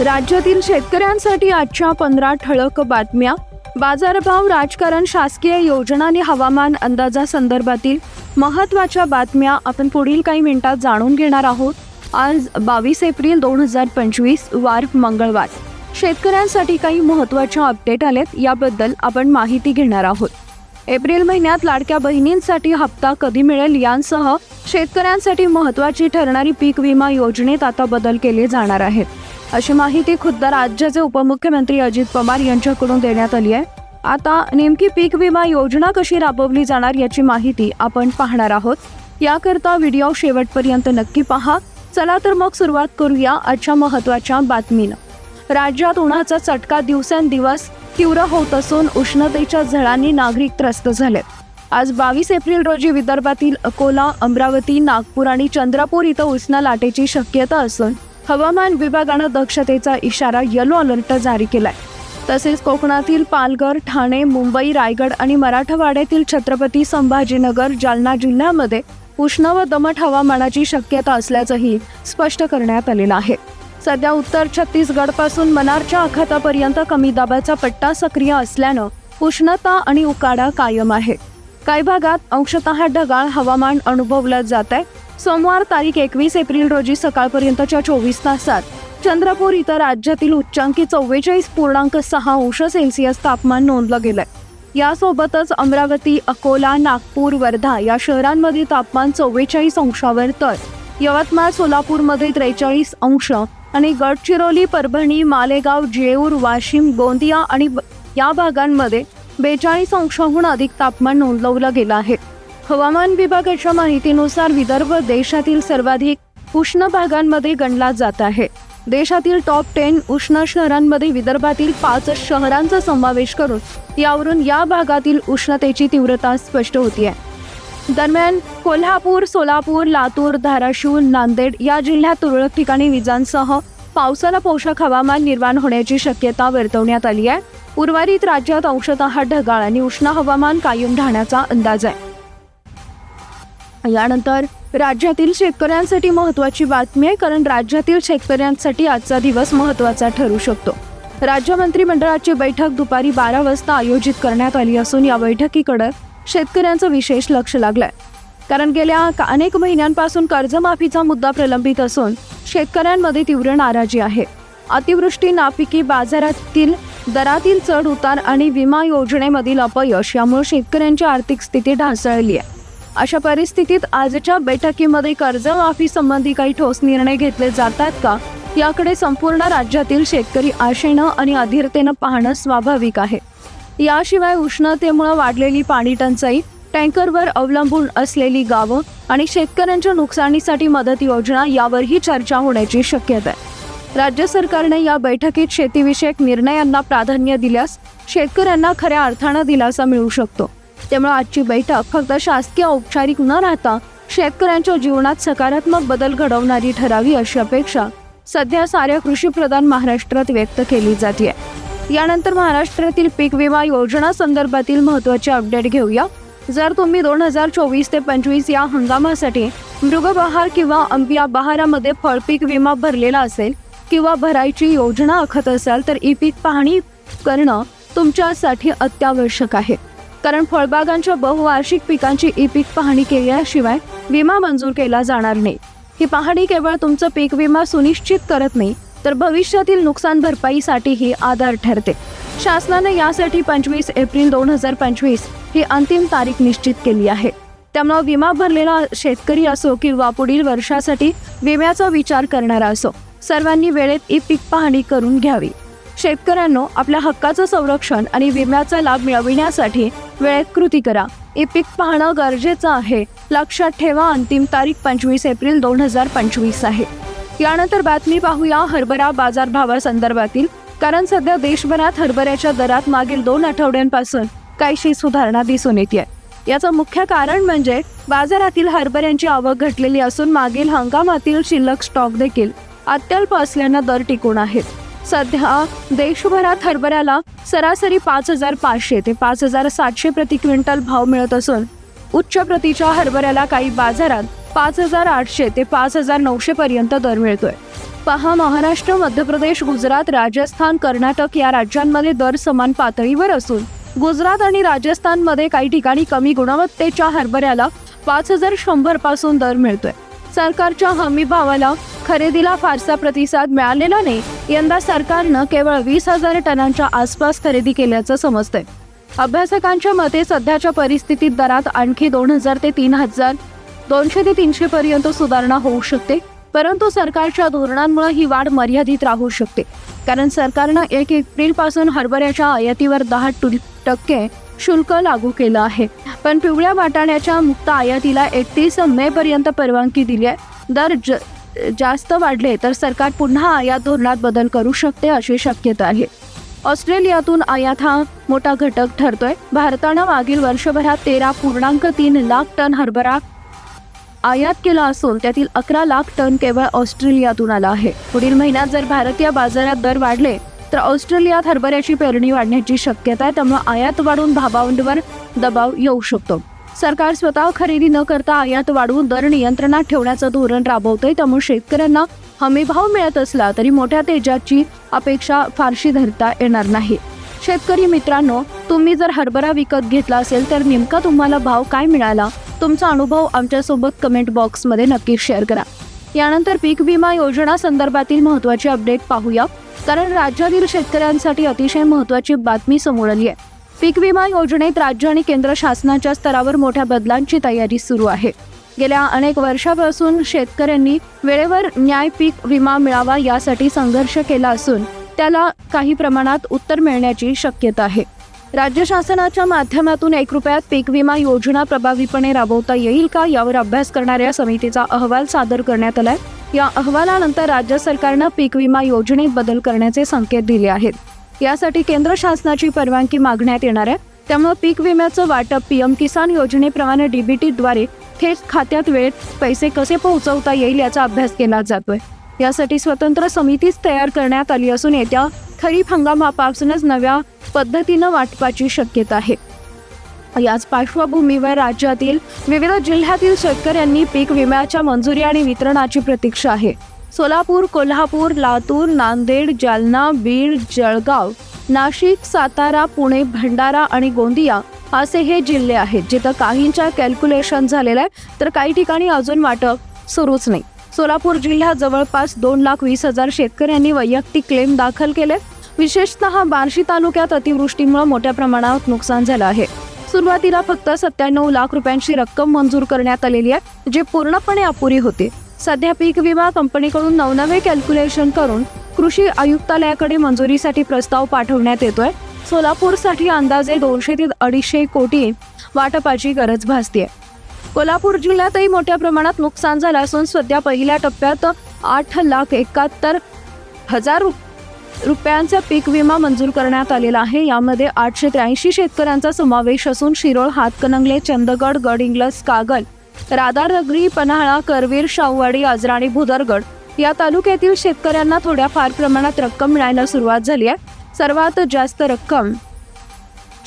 राज्यातील शेतकऱ्यांसाठी आजच्या पंधरा ठळक बातम्या. बाजारभाव राजकारण शासकीय योजना आणि हवामान अंदाजासंदर्भातील महत्त्वाच्या बातम्या आपण पुढील काही मिनिटात जाणून घेणार आहोत. आज बावीस एप्रिल दोन हजार पंचवीस वार मंगळवार. शेतकऱ्यांसाठी काही महत्त्वाच्या अपडेट आलेत याबद्दल आपण माहिती घेणार आहोत. एप्रिल महिन्यात लाडक्या बहिणींसाठी हप्ता कधी मिळेल यांसह शेतकऱ्यांसाठी महत्त्वाची ठरणारी पीक विमा योजनेत आता बदल केले जाणार आहेत. अशी माहिती खुद्द राज्याचे उपमुख्यमंत्री अजित पवार यांच्याकडून देण्यात आली आहे. आता नेमकी पीक विमा योजना कशी राबवली जाणार याची माहिती आपण पाहणार आहोत. याकरता व्हिडिओ शेवटपर्यंत नक्की पहा. चला तर मग सुरुवात करूया आजच्या महत्त्वाच्या बातमीनं. राज्यात उन्हाचा चटका दिवसेंदिवस तीव्र होत असून उष्णतेच्या झळांनी नागरिक त्रस्त झाले. आज बावीस एप्रिल रोजी विदर्भातील अकोला अमरावती नागपूर आणि चंद्रपूर इथं उष्ण लाटेची शक्यता असून हवामान विभागानं दक्षतेचा इशारा येलो अलर्ट जारी केलाय. तसेच कोकणातील पालघर ठाणे मुंबई रायगड आणि मराठवाड्यातील छत्रपती संभाजीनगर जालना जिल्ह्यामध्ये उष्ण व दमट हवामानाची शक्यता असल्याचंही स्पष्ट करण्यात आलेलं आहे. सध्या उत्तर छत्तीसगडपासून मनारच्या आखातापर्यंत कमी दाबाचा पट्टा सक्रिय असल्यानं उष्णता आणि उकाडा कायम आहे. काही भागात अंशतः ढगाळ हवामान अनुभवलं जात आहे सोमवार तारीख एकवीस एप्रिल रोजी सकाळपर्यंतच्या चोवीस तासात चंद्रपूर इथं राज्यातील उच्चांकी चव्वेचाळीस पूर्णांक सहा अंश सेल्सिअस तापमान नोंदलं गेलंय. यासोबतच अमरावती अकोला नागपूर वर्धा या शहरांमध्ये तापमान चव्वेचाळीस अंशावर तर यवतमाळ सोलापूरमध्ये त्रेचाळीस अंश आणि गडचिरोली परभणी मालेगाव जेऊर वाशिम गोंदिया आणि ब- या भागांमध्ये बेचाळीस अंशाहून अधिक तापमान नोंदवलं गेलं आहे. हवामान विभागाच्या माहितीनुसार विदर्भ देशातील सर्वाधिक उष्ण भागांमध्ये गणला जात आहे. देशातील टॉप टेन उष्ण शहरांमध्ये विदर्भातील पाच शहरांचा समावेश करून यावरून या भागातील उष्णतेची तीव्रता स्पष्ट होती आहे दरम्यान कोल्हापूर सोलापूर लातूर धाराशिव नांदेड या जिल्ह्यात तुरळक ठिकाणी विजांसह पावसाला पोषक हवामान निर्माण होण्याची शक्यता वर्तवण्यात आली आहे उर्वरित राज्यात अंशतः ढगाळ आणि उष्ण हवामान कायम राहण्याचा अंदाज आहे. यानंतर राज्यातील शेतकऱ्यांसाठी महत्त्वाची बातमी आहे कारण राज्यातील शेतकऱ्यांसाठी आजचा दिवस महत्त्वाचा ठरू शकतो. राज्य मंत्रिमंडळाची बैठक दुपारी बारा वाजता आयोजित करण्यात आली असून या बैठकीकडे शेतकऱ्यांचं विशेष लक्ष लागलंय. कारण गेल्या अनेक महिन्यांपासून कर्जमाफीचा मुद्दा प्रलंबित असून शेतकऱ्यांमध्ये तीव्र नाराजी आहे. अतिवृष्टी नापिकी बाजारातील दरातील चढ उतार आणि विमा योजनेमधील अपयश यामुळे शेतकऱ्यांची आर्थिक स्थिती ढासळली आहे अशा परिस्थितीत आजच्या बैठकीमध्ये कर्जमाफी संबंधी काही ठोस निर्णय घेतले जातात का? याकडे संपूर्ण राज्यातील शेतकरी आशेनं आणि अधीरतेनं पाहणं स्वाभाविक आहे. याशिवाय उष्णतेमुळे वाढलेली पाणी टंचाई टँकरवर अवलंबून असलेली गावं आणि शेतकऱ्यांच्या नुकसानीसाठी मदत योजना यावरही चर्चा होण्याची शक्यता आहे. राज्य सरकारने या बैठकीत शेतीविषयक निर्णयांना प्राधान्य दिल्यास शेतकऱ्यांना खऱ्या अर्थानं दिलासा मिळू शकतो. त्यामुळे आजची बैठक फक्त शासकीय औपचारिक न राहता शेतकऱ्यांच्या जीवनात सकारात्मक बदल घडवणारी ठरावी अशी अपेक्षा सध्या साऱ्या कृषीप्रधान महाराष्ट्रात व्यक्त केली जाते. यानंतर महाराष्ट्रातील पीक विमा योजना संदर्भातील महत्त्वाचे अपडेट घेऊया. जर तुम्ही दोन हजार चोवीस ते पंचवीस या हंगामासाठी मृगबहार किंवा अंबिया बहारामध्ये फळपीक विमा भरलेला असेल किंवा भरायची योजना आखत असाल तर ई पीक पाहणी करणं तुमच्यासाठी अत्यावश्यक आहे. कारण फळबागांच्या बहुवार्षिक पिकांची ई पीक पाहणी केल्याशिवाय विमा मंजूर केला जाणार नाही. ही पाहणी केवळ तुमचं पीक विमा सुनिश्चित करत नाही तर भविष्यातील नुकसान भरपाईसाठीही आधार ठरते. शासनाने यासाठी पंचवीस एप्रिल दोन हजार पंचवीस ही अंतिम तारीख निश्चित केली आहे. त्यामुळे विमा भरलेला शेतकरी असो किंवा पुढील वर्षासाठी विम्याचा विचार करणारा असो सर्वांनी वेळेत ई पीक पाहणी करून घ्यावी. शेतकऱ्यांनो आपल्या हक्काचं संरक्षण आणि विम्याचा लाभ मिळविण्यासाठी वेळेत कृती करा. ई पीक पाहणं गरजेचं आहे. लक्षात ठेवा अंतिम तारीख पंचवीस एप्रिल दोन हजार पंचवीस आहे. यानंतर बातमी पाहूया हरभरा बाजारभावासंदर्भातील कारण सध्या देशभरात हरभऱ्याच्या दरात मागील दोन आठवड्यांपासून काहीशी सुधारणा दिसून येते याचं मुख्य कारण म्हणजे बाजारातील हरभऱ्यांची आवक घटलेली असून मागील हंगामातील शिल्लक स्टॉक देखील अत्यल्प असल्यानं दर टिकून आहेत. सध्या देशभरात हरभऱ्याला सरासरी पाच हजार पाचशे ते पाच हजार सातशे प्रति क्विंटल भाव मिळत असून उच्च प्रतीच्या हरभऱ्याला काही बाजारात पाच हजार आठशे ते पाच हजार नऊशे पर्यंत दर मिळतोय. पहा महाराष्ट्र मध्य प्रदेश गुजरात राजस्थान कर्नाटक या राज्यांमध्ये दर समान पातळीवर असून गुजरात आणि राजस्थानमध्ये काही ठिकाणी कमी गुणवत्तेच्या हरभऱ्याला पाच हजार शंभरपासून दर मिळतोय. सरकारच्या हमी भावाला खरेदीला फारसा प्रतिसाद मिळालेला नाही. यंदा सरकारनं केवळ वीस हजार टनांच्या आसपास खरेदी केल्याचं समजतंय. अभ्यासकांच्या मते सध्याच्या परिस्थितीत दरात आणखी दोन हजार ते तीन हजार दोनशे ते तीनशे पर्यंत सुधारणा होऊ शकते परंतु सरकारच्या धोरणांमुळे ही वाढ मर्यादित राहू शकते. कारण सरकारनं एक एप्रिलपासून हरभऱ्याच्या आयातीवर दहा टक्के शुल्क लागू केलं आहे. पण पिवळ्या वाटाण्याच्या मुक्त आयातीला एकतीस मे पर्यंत परवानगी दिली आहे. दर ज जास्त वाढले तर सरकार पुन्हा आयात धोरणात बदल करू शकते अशी शक्यता आहे. ऑस्ट्रेलियातून आयात हा मोठा घटक ठरतोय. भारतानं मागील वर्षभरात तेरा पूर्णांक तीन लाख टन हरभरा आयात केला असून त्यातील अकरा लाख टन केवळ ऑस्ट्रेलियातून आला आहे. पुढील महिन्यात जर भारतीय बाजारात दर वाढले तर ऑस्ट्रेलियात हरभऱ्याची पेरणी वाढण्याची शक्यता आहे त्यामुळे आयात वाढून भावांवर दबाव येऊ शकतो. सरकार स्वतः खरेदी न करता आयात वाढवून दर नियंत्रणात ठेवण्याचं धोरण राबवतंय त्यामुळे शेतकऱ्यांना हमी भाव मिळत असला तरी मोठ्या तेजाची अपेक्षा फारशी धरता येणार नाही. शेतकरी मित्रांनो तुम्ही जर हरभरा विकत घेतला असेल तर नेमका तुम्हाला भाव काय मिळाला? तुमचा अनुभव आमच्यासोबत कमेंट बॉक्समध्ये नक्की शेअर करा. यानंतर पीक विमा योजना संदर्भातील महत्त्वाची अपडेट पाहूया. कारण राज्यातील शेतकऱ्यांसाठी अतिशय महत्त्वाची बातमी समोर आली आहे. पीक विमा योजनेत राज्य आणि केंद्र शासनाच्या स्तरावर मोठ्या बदलांची तयारी सुरू आहे. गेल्या अनेक वर्षापासून शेतकऱ्यांनी वेळेवर न्याय पीक विमा मिळावा यासाठी संघर्ष केला असून त्याला काही प्रमाणात उत्तर मिळण्याची शक्यता आहे. राज्य शासनाच्या माध्यमातून एक रुपयात पीक विमा योजना प्रभावीपणे राबवता येईल का? यावर अभ्यास करणाऱ्या समितीचा अहवाल सादर करण्यात आलाय. या अहवालानंतर राज्य सरकारनं पीक विमा योजनेत बदल करण्याचे संकेत दिले आहेत. यासाठी केंद्र शासनाची परवानगी मागण्यात येणार आहे. त्यामुळे पीक विम्याचं वाटप पीएम किसान योजनेप्रमाणे डीबीटीद्वारे थेट खात्यात वेळेत पैसे कसे पोहोचवता येईल याचा अभ्यास केला जातोय. यासाठी स्वतंत्र समितीच तयार करण्यात आली असून येत्या खरीप हंगामापासूनच नव्या पद्धतीनं वाटपाची शक्यता आहे. याच पार्श्वभूमीवर राज्यातील विविध जिल्ह्यातील शेतकऱ्यांनी पीक विम्याच्या मंजुरी आणि वितरणाची प्रतीक्षा आहे. सोलापूर कोल्हापूर लातूर नांदेड जालना बीड जळगाव नाशिक सातारा पुणे भंडारा आणि गोंदिया असे हे जिल्हे आहेत जिथं काहींच्या कॅल्क्युलेशन झालेलं आहे तर काही ठिकाणी अजून वाटप सुरूच नाही. सोलापूर जिल्ह्यात जवळपास दोन लाख वीस हजार शेतकऱ्यांनी वैयक्तिक क्लेम दाखल केले. विशेषतः बार्शी तालुक्यात अतिवृष्टीमुळे मोठ्या प्रमाणात नुकसान झालं आहे. सुरुवातीला फक्त सत्त्याण्णव लाख रुपयांची रक्कम मंजूर करण्यात आलेली आहे जे पूर्णपणे अपुरी होते. सध्या पीक विमा कंपनीकडून नवनवे कॅल्क्युलेशन करून कृषी आयुक्तालयाकडे मंजुरीसाठी प्रस्ताव पाठवण्यात येतोय. सोलापूरसाठी अंदाजे दोनशे ते अडीचशे कोटी वाटपाची गरज भासते कोल्हापूर जिल्ह्यातही मोठ्या प्रमाणात नुकसान झालं असून सध्या पहिल्या टप्प्यात आठ लाख एकाहत्तर हजार रुपयांचा पीक विमा मंजूर करण्यात आलेला आहे. यामध्ये आठशे त्र्याऐंशी शेतकऱ्यांचा समावेश असून शिरोळ हातकणंगले चंदगड गडहिंग्लज कागल राधानगरी पन्हाळा करवीर शाहूवाडी आजराणी भुदरगड या तालुक्यातील शेतकऱ्यांना थोड्याफार प्रमाणात रक्कम मिळायला सुरुवात झाली आहे. सर्वात जास्त रक्कम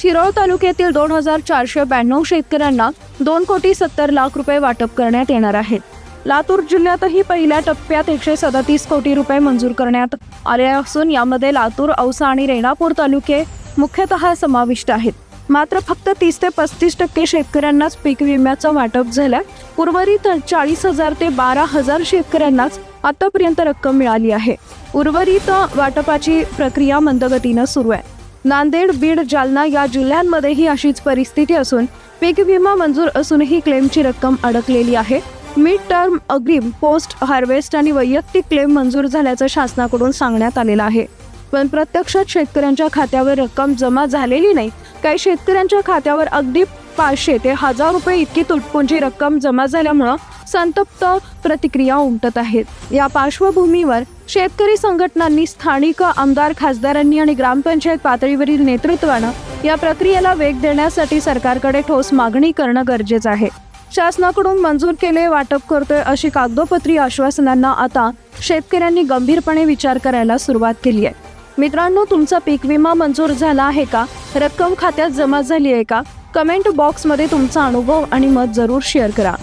शिरोळ तालुक्यातील दोन हजार चारशे ब्याण्णव शेतकऱ्यांना दोन कोटी सत्तर लाख रुपये वाटप करण्यात येणार आहेत लातूर जिल्ह्यातही पहिल्या टप्प्यात एकशे सदतीस कोटी रुपये मंजूर करण्यात आले असून यामध्ये लातूर औसा आणि रेणापूर तालुके मुख्यतः समाविष्ट आहेत. मात्र फक्त तीस ते पस्तीस टक्के शेतकऱ्यांनाच पीक विम्याचं वाटप झालं. उर्वरित चाळीस हजार ते बारा हजार शेतकऱ्यांनाच आतापर्यंत रक्कम मिळाली आहे. उर्वरित वाटपाची प्रक्रिया मंदगतीनं सुरू आहे. नांदेड बीड जालना या जिल्ह्यांमध्येही अशीच परिस्थिती असून पीक विमा मंजूर असूनही क्लेमची रक्कम अडकलेली आहे. मिड टर्म अग्रिम पोस्ट हार्वेस्ट आणि वैयक्तिक क्लेम मंजूर झाल्याचं शासनाकडून सांगण्यात आलेलं आहे. पण प्रत्यक्षात शेतकऱ्यांच्या खात्यावर रक्कम जमा झालेली नाही. काही शेतकऱ्यांच्या खात्यावर अगदी पाचशे ते हजार रुपये इतकी तुटपुंजी रक्कम जमा झाल्यामुळं संतप्त प्रतिक्रिया उमटत आहेत. या पार्श्वभूमीवर शेतकरी संघटनांनी स्थानिक आमदार खासदारांनी आणि ग्रामपंचायत पातळीवरील नेतृत्वानं या प्रक्रियेला वेग देण्यासाठी सरकारकडे ठोस मागणी करणं गरजेचं आहे. शासनाकडून मंजूर केले वाटप करतोय अशी कागदोपत्री आश्वासनांना आता शेतकऱ्यांनी गंभीरपणे विचार करायला सुरुवात केली आहे. मित्रांनो तुमचा पीक विमा मंजूर झाला आहे का? रक्कम खात्यात जमा झाली आहे का? कमेंट बॉक्समध्ये तुमचा अनुभव आणि मत जरूर शेअर करा.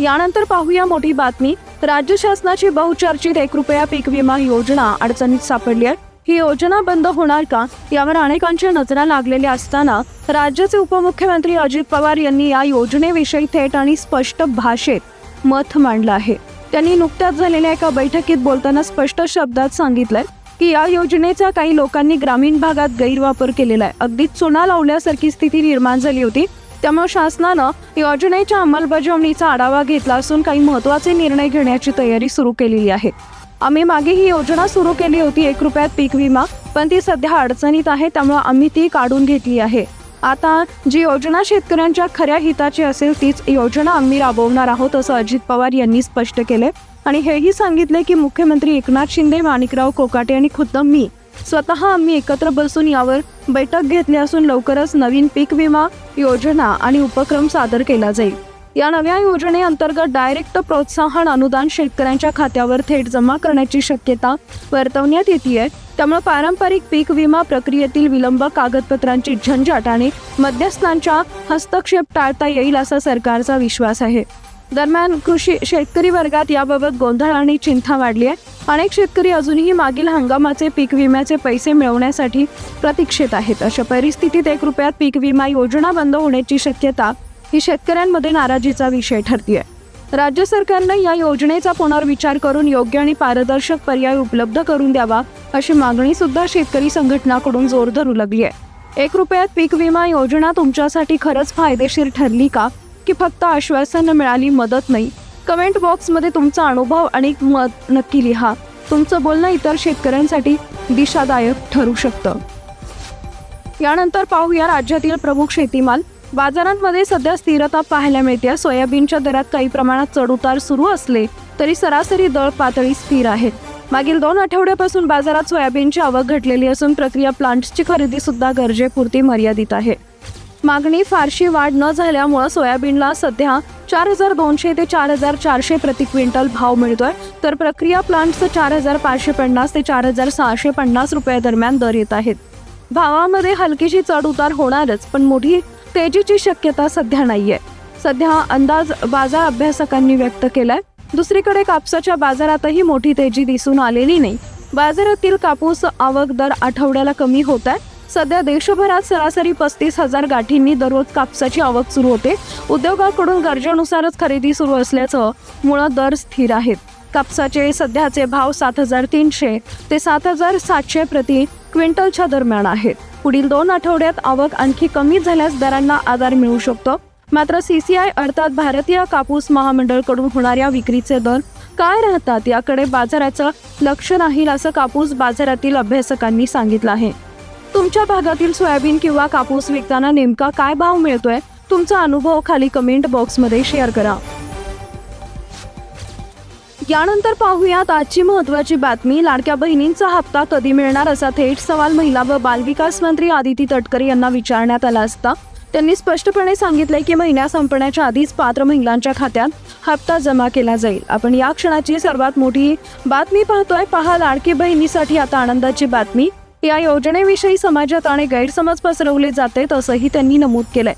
यानंतर पाहूया मोठी बातमी. राज्य शासनाची बहुचर्चित एक रुपया पीक विमा योजना अडचणीत सापडली आहे ही योजना बंद होणार का? यावर अनेकांच्या नजरा लागलेल्या असताना राज्याचे उपमुख्यमंत्री अजित पवार यांनी या योजनेविषयी थेट आणि स्पष्ट भाषेत मत मांडलं आहे. त्यांनी नुकत्याच झालेल्या एका बैठकीत बोलताना स्पष्ट शब्दात सांगितलंय की या योजनेचा काही लोकांनी ग्रामीण भागात गैरवापर केलेला आहे. अगदी चुना लावल्यासारखी स्थिती निर्माण झाली होती. त्यामुळे शासनानं योजनेच्या अंमलबजावणीचा आढावा घेतला असून काही महत्त्वाचे निर्णय घेण्याची तयारी सुरू केलेली आहे. आम्ही मागे ही योजना सुरू केली होती एक रुपयात पीक विमा पण ती सध्या अडचणीत आहे त्यामुळे आम्ही ती काढून घेतली आहे. आता जी योजना शेतकऱ्यांच्या खऱ्या हिताची असेल तीच योजना आम्ही राबवणार आहोत असं अजित पवार यांनी स्पष्ट केले आणि हेही सांगितले की मुख्यमंत्री एकनाथ शिंदे माणिकराव कोकाटे आणि खुद्द मी स्वतः आम्ही एकत्र बसून यावर बैठक घेतली असून लवकरच नवीन पीक विमा योजना आणि उपक्रम सादर केला जाईल. या नव्या योजनेअंतर्गत डायरेक्ट प्रोत्साहन अनुदान शेतकऱ्यांच्या खात्यावर थेट जमा करण्याची शक्यता वर्तवण्यात येते आहे. त्यामुळे पारंपरिक पीक विमा प्रक्रियेतील विलंब कागदपत्रांची झंझट आणि मध्यस्थांच्या हस्तक्षेप टाळता येईल असा सरकारचा विश्वास आहे. दरम्यान कृषी शेतकरी वर्गात याबाबत गोंधळ आणि चिंता वाढली आहे. अनेक शेतकरी अजूनही मागील हंगामाचे पीक विम्याचे पैसे मिळवण्यासाठी प्रतीक्षेत आहेत. अशा परिस्थितीत एक रुपयात पीक विमा योजना बंद होण्याची शक्यता ही शेतकऱ्यांमध्ये नाराजीचा विषय ठरतीय. राज्य सरकारनं या योजनेचा पुनर्विचार करून योग्य आणि पारदर्शक पर्याय उपलब्ध करून द्यावा अशी मागणी सुद्धा शेतकरी संघटनाकडून जोर धरू लागली आहे एक रुपयात पीक विमा योजना तुमच्यासाठी खरंच फायदेशीर ठरली का? की फक्त आश्वासन मिळाली मदत नाही? कमेंट बॉक्समध्ये तुमचा अनुभव आणि मत नक्की लिहा. तुमचं बोलणं इतर शेतकऱ्यांसाठी दिशादायक ठरू शकतं. यानंतर पाहूया राज्यातील प्रमुख शेतीमाल. बाजारांमध्ये सध्या स्थिरता पाहायला मिळते. सोयाबीनच्या दरात काही प्रमाणात चढउतार सुरू असले तरी सरासरी दर पातळी स्थिर आहे. मागील दोन आठवड्यापासून बाजारात सोयाबीनची आवक घटलेली असून प्रक्रिया प्लांट्सची खरेदी सुद्धा गरजेपुरती मर्यादित आहे. मागणी फारशी वाढ न झाल्यामुळं सोयाबीनला सध्या चार हजार दोनशे ते चार हजार चारशे प्रति क्विंटल भाव मिळतोय. तर प्रक्रिया प्लांटचं चार हजार पाचशे पन्नास ते चार हजार सहाशे पन्नास रुपया दरम्यान दर येत आहेत. भावामध्ये हलकीशी चढ उतार होणारच पण मोठी तेजीची शक्यता सध्या नाहीये. सध्या अंदाज बाजार अभ्यासकांनी व्यक्त केलाय. दुसरीकडे कापसाच्या बाजारातही मोठी तेजी दिसून आलेली नाही. बाजारातील कापूस आवक दर आठवड्याला कमी होत आहे. सध्या देशभरात सरासरी पस्तीस हजार गाठींनी दररोज कापसाची आवक सुरू होते. उद्योगाकडून गरजेनुसारच खरेदी सुरू असल्याचं मुळात दर स्थिर आहेत. कापसाचे सध्याचे भाव सात हजार तीनशे ते सात हजार सातशे प्रति क्विंटलच्या दरम्यान आहेत. पुढील दोन आठवड्यात आवक आणखी कमी झाल्यास दरांना आधार मिळू शकतो. मात्र सीसीआय अर्थात भारतीय कापूस महामंडळकडून होणाऱ्या विक्रीचे दर काय राहतात याकडे बाजाराचं लक्ष राहील असं कापूस बाजारातील अभ्यासकांनी सांगितलं आहे. तुमच्या भागातील सोयाबीन किंवा कापूस विकताना नेमका काय भाव मिळतोय? तुमचा अनुभव खाली कमेंट बॉक्समध्ये शेअर करा. यानंतर पाहूयात आजची महत्वाची बातमी. लाडक्या बहिणींचा हप्ता कधी मिळणार असा थेट सवाल महिला व बालविकास मंत्री आदिती तटकरे यांना विचारण्यात आला असता. त्यांनी स्पष्टपणे सांगितले की महिन्या संपण्याच्या आधीच पात्र महिलांच्या खात्यात हप्ता जमा केला जाईल. आपण या क्षणाची सर्वात मोठी बातमी पाहतोय. पहा लाडकी बहिणीसाठी आता आनंदाची बातमी. या योजनेविषयी समाजात आणि गैरसमज पसरवले जाते असंही त्यांनी नमूद केलंय.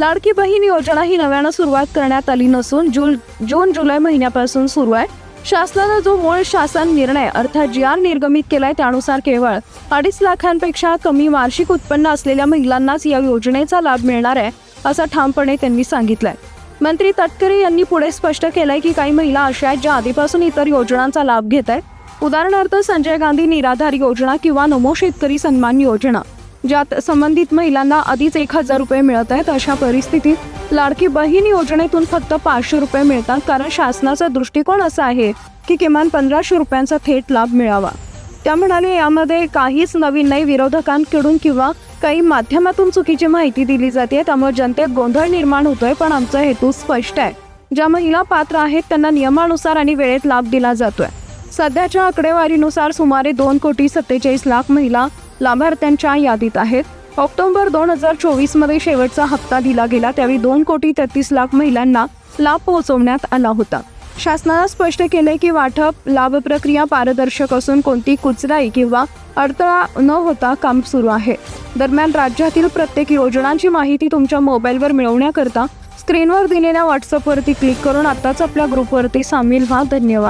लाडकी बहीण योजना ही नव्यानं सुरुवात करण्यात आली नसून जून जून जुलै महिन्यापासून सुरू आहे. शासनानं जो मूळ शासन निर्णय अर्थात जी आर निर्गमित केलाय त्यानुसार केवळ अडीच लाखांपेक्षा कमी वार्षिक उत्पन्न असलेल्या महिलांनाच या योजनेचा लाभ मिळणार आहे असं ठामपणे त्यांनी सांगितलंय. मंत्री तटकरे यांनी पुढे स्पष्ट केलंय की काही महिला अशा आहेत ज्या आधीपासून इतर योजनांचा लाभ घेत आहेत उदाहरणार्थ संजय गांधी निराधार योजना किंवा नमो शेतकरी सन्मान योजना ज्यात संबंधित महिलांना आधीच एक हजार रुपये मिळत आहेत अशा परिस्थितीत लाडकी बहीण योजनेतून फक्त पाचशे रुपये मिळतात कारण शासनाचा दृष्टिकोन असा आहे की किमान पंधराशे रुपयांचा थेट लाभ मिळावा. त्या म्हणाले यामध्ये काहीच नवीन नाही विरोधकांकडून किंवा काही माध्यमातून चुकीची माहिती दिली जाते त्यामुळे जनतेत गोंधळ निर्माण होतोय पण आमचा हेतू स्पष्ट आहे. ज्या महिला पात्र आहेत त्यांना नियमानुसार आणि वेळेत लाभ दिला जातोय. सध्याच्या आकडेवारीनुसार सुमारे दोन कोटी सत्तेचाळीस लाख महिला लाभार्थ्यांच्या यादीत आहेत. ऑक्टोबर दोन हजार चोवीसमध्ये शेवटचा हप्ता दिला गेला त्यावेळी दोन कोटी तेहतीस लाख महिलांना लाभ पोहोचवण्यात आला होता. शासनानं स्पष्ट केले की वाटप लाभ प्रक्रिया पारदर्शक असून कोणती कुचराई किंवा अडथळा न होता काम सुरू आहे. दरम्यान राज्यातील प्रत्येक योजनांची माहिती तुमच्या मोबाईलवर मिळवण्याकरता स्क्रीनवर दिलेल्या व्हॉट्सअपवरती क्लिक करून आत्ताच आपल्या ग्रुपवरती सामील व्हा. धन्यवाद.